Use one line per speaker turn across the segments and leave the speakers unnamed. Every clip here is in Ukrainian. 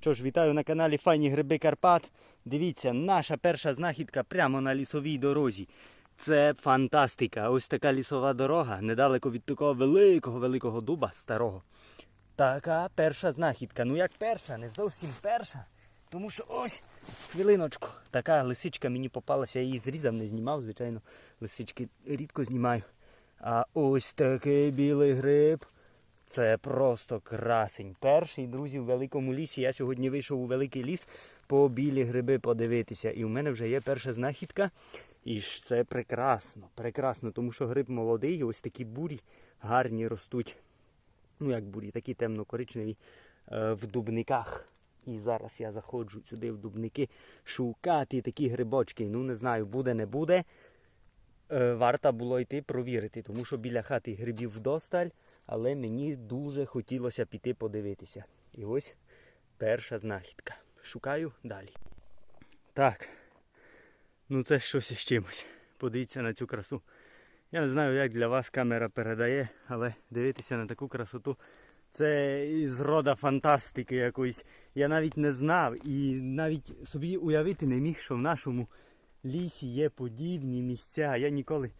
Що ж, вітаю на каналі Файні Гриби Карпат. Дивіться, наша перша знахідка прямо на лісовій дорозі. Це фантастика. Ось така лісова дорога, недалеко від такого великого великого дуба старого. Така перша знахідка. Ну як перша, не зовсім перша. Тому що ось, хвилиночку, така лисичка мені попалася, я її зрізав, не знімав, звичайно. Лисички рідко знімаю. А ось такий білий гриб. Це просто красень. Перший, друзі, в великому лісі. Я сьогодні вийшов у великий ліс по білі гриби подивитися. І у мене вже є перша знахідка. І це прекрасно, прекрасно, тому що гриб молодий, ось такі бурі гарні ростуть. Ну, як бурі, такі темно-коричневі е, в дубниках. І зараз я заходжу сюди в дубники шукати такі грибочки. Ну, не знаю, буде, не буде. Е, варто було йти провірити, тому що біля хати грибів вдосталь, але мені дуже хотілося піти подивитися. І ось перша знахідка. Шукаю далі. Так. Ну це щось із чимось. Подивіться на цю красу. Я не знаю, як для вас камера передає, але дивитися на таку красоту. Це із рода фантастики якоїсь. Я навіть не знав і навіть собі уявити не міг, що в нашому лісі є подібні місця. Я ніколи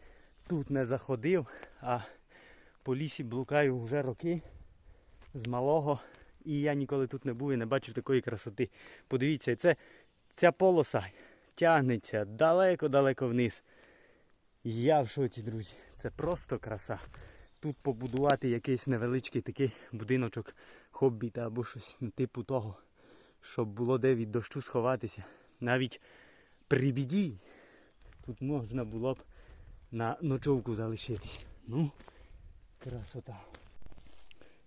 тут не заходив, а по лісі блукаю вже роки з малого. І я ніколи тут не був і не бачив такої красоти. Подивіться, це, ця полоса тягнеться далеко-далеко вниз. Я в шоці, друзі. Це просто краса. Тут побудувати якийсь невеличкий такий будиночок хобіта або щось ну, типу того, щоб було де від дощу сховатися. Навіть при біді тут можна було б на ночовку залишитись. Ну, красота.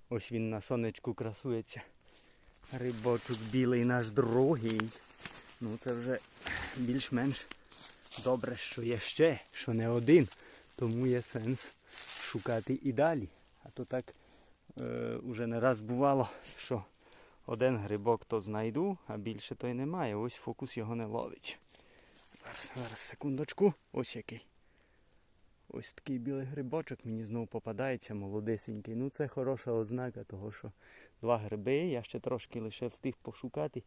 Ось він на сонечку красується. Рибочок білий наш другий. Ну це вже більш-менш добре, що є ще, що не один. Тому є сенс шукати і далі. А то так е, уже не раз бувало, що один грибок то знайду, а більше то й немає. Ось фокус його не ловить. Зараз, зараз, секундочку. Ось який. Ось такий білий грибочок мені знову попадається, молодесенький. Ну це хороша ознака того, що два гриби, я ще трошки лише встиг пошукати.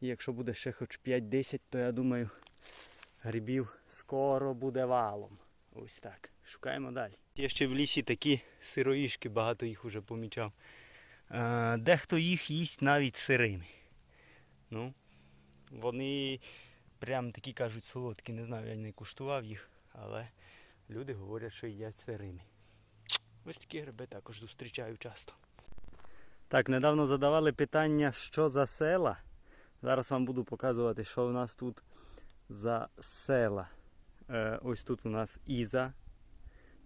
І якщо буде ще хоч 5-10, то я думаю, грибів скоро буде валом. Ось так. Шукаємо далі. Є ще в лісі такі сироїшки, багато їх вже помічав. Е, Дехто їх їсть навіть сирими. Ну, вони прям такі кажуть солодкі. Не знаю, я не куштував їх, але люди говорять, що їдять сирими. Ось такі гриби також зустрічаю часто. Так, недавно задавали питання, що за села. Зараз вам буду показувати, що у нас тут за села. Е, ось тут у нас Іза,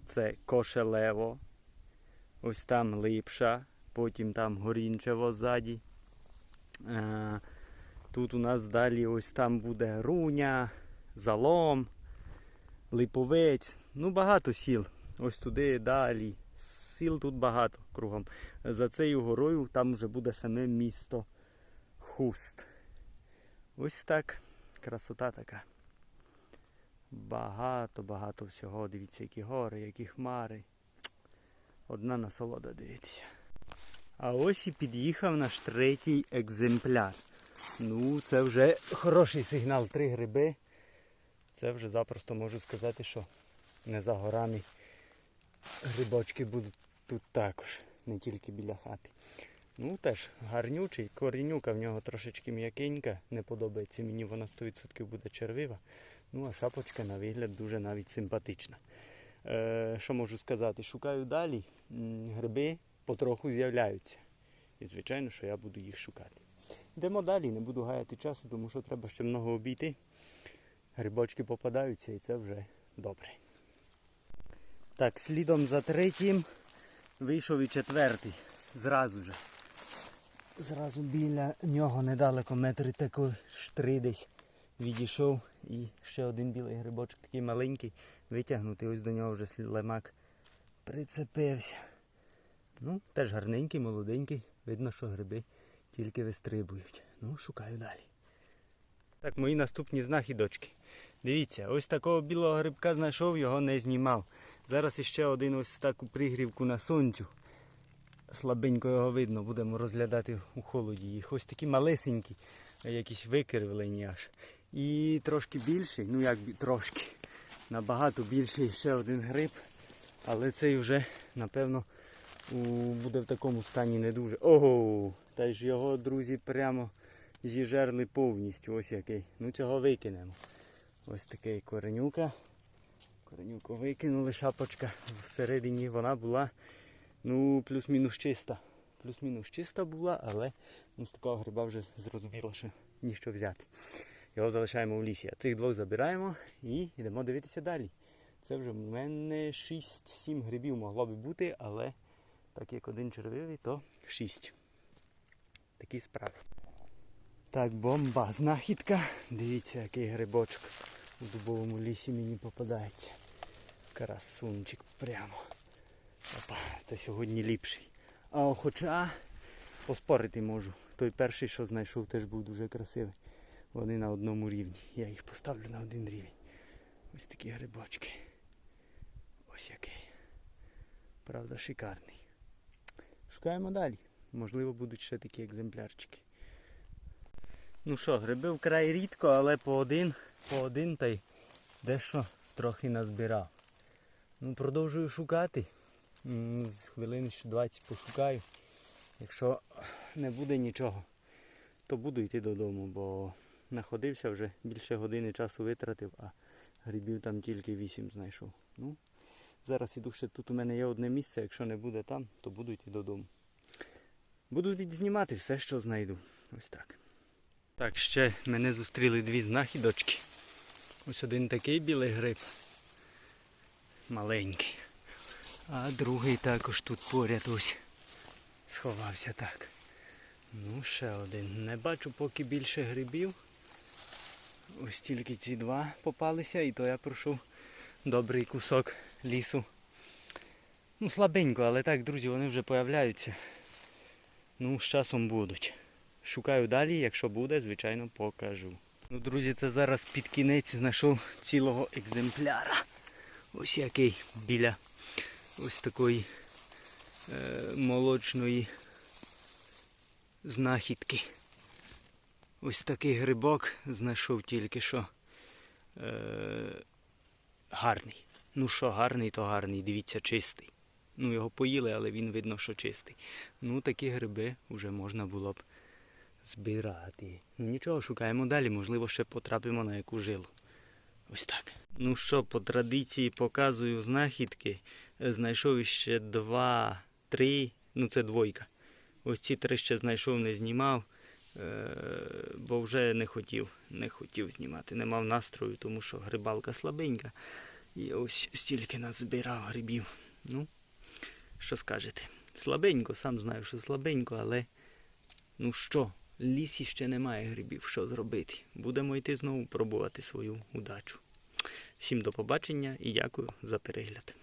це Кошелево, ось там Липша, потім там Горінчево ззаді. Е, тут у нас далі ось там буде Руня, Залом, Липовець. Ну багато сіл. Ось туди далі. Сіл тут багато кругом. За цією горою там вже буде саме місто Хуст. Ось так. Красота така. Багато-багато всього. Дивіться, які гори, які хмари. Одна насолода дивіться. А ось і під'їхав наш третій екземпляр. Ну, це вже хороший сигнал. Три гриби. Це вже запросто можу сказати, що не за горами грибочки будуть тут також, не тільки біля хати. Ну теж гарнючий, корінюка в нього трошечки м'якенька, не подобається мені, вона 100% буде червива. Ну а шапочка на вигляд дуже навіть симпатична. Е, що можу сказати? Шукаю далі. Гриби потроху з'являються. І звичайно, що я буду їх шукати. Йдемо далі, не буду гаяти часу, тому що треба ще много обійти. Грибочки попадаються і це вже добре. Так, слідом за третім вийшов і четвертий. Зразу же. Зразу біля нього недалеко метри такої штри десь відійшов і ще один білий грибочок, такий маленький, витягнутий, ось до нього вже лемак прицепився. Ну, теж гарненький, молоденький. Видно, що гриби тільки вистрибують. Ну, шукаю далі. Так, мої наступні знахідочки. Дивіться, ось такого білого грибка знайшов, його не знімав. Зараз іще один ось таку пригрівку на сонцю. слабенько його видно, будемо розглядати у холоді їх. Ось такі малесенькі, якісь викривлені аж. І трошки більший, ну як трошки, набагато більший ще один гриб. Але цей вже, напевно, буде в такому стані не дуже. Ого! Та ж його, друзі, прямо зіжерли повністю. Ось який. Ну цього викинемо. Ось такий коренюка. Коренюку викинули, шапочка всередині вона була ну, плюс-мінус чиста. Плюс-мінус чиста була, але ну, з такого гриба вже зрозуміло, що ніщо взяти. Його залишаємо в лісі. А цих двох забираємо і йдемо дивитися далі. Це вже в мене 6-7 грибів могло би бути, але так як один червивий, то 6. Такі справи. Так, бомба, знахідка. Дивіться, який грибочок у дубовому лісі мені попадається. Красунчик прямо. Опа, це сьогодні ліпший. А хоча поспорити можу. Той перший, що знайшов, теж був дуже красивий. Вони на одному рівні. Я їх поставлю на один рівень. Ось такі грибочки. Ось який. Правда, шикарний. Шукаємо далі. Можливо, будуть ще такі екземплярчики. Ну що, гриби вкрай рідко, але по один, по один та й дещо трохи назбирав. Ну, продовжую шукати. З хвилин ще 20 пошукаю. Якщо не буде нічого, то буду йти додому, бо знаходився вже більше години часу витратив, а грибів там тільки 8 знайшов. Ну, зараз іду ще тут у мене є одне місце, якщо не буде там, то буду йти додому. Буду відзнімати все, що знайду. Ось так. Так, ще мене зустріли дві знахідочки. Ось один такий білий гриб. Маленький. А другий також тут поряд ось сховався так. Ну, ще один. Не бачу поки більше грибів. Ось тільки ці два попалися, і то я пройшов добрий кусок лісу. Ну, слабенько, але так, друзі, вони вже появляються. Ну, з часом будуть. Шукаю далі, якщо буде, звичайно, покажу. Ну, друзі, це зараз під кінець знайшов цілого екземпляра. Ось який біля ось такої е, молочної знахідки. Ось такий грибок знайшов тільки що. Е, гарний. Ну що, гарний, то гарний, дивіться, чистий. Ну, його поїли, але він видно, що чистий. Ну, такі гриби вже можна було б збирати. Ну нічого, шукаємо далі, можливо, ще потрапимо на яку жилу. Ось так. Ну що, по традиції показую знахідки. Е, Знайшов ще два, три, ну це двойка. Ось ці три ще знайшов, не знімав, е, бо вже не хотів, не хотів знімати. Не мав настрою, тому що грибалка слабенька. І ось стільки назбирав грибів. Ну, що скажете? Слабенько, сам знаю, що слабенько, але ну що, лісі ще немає грибів, що зробити. Будемо йти знову пробувати свою удачу. Всім до побачення і дякую за перегляд.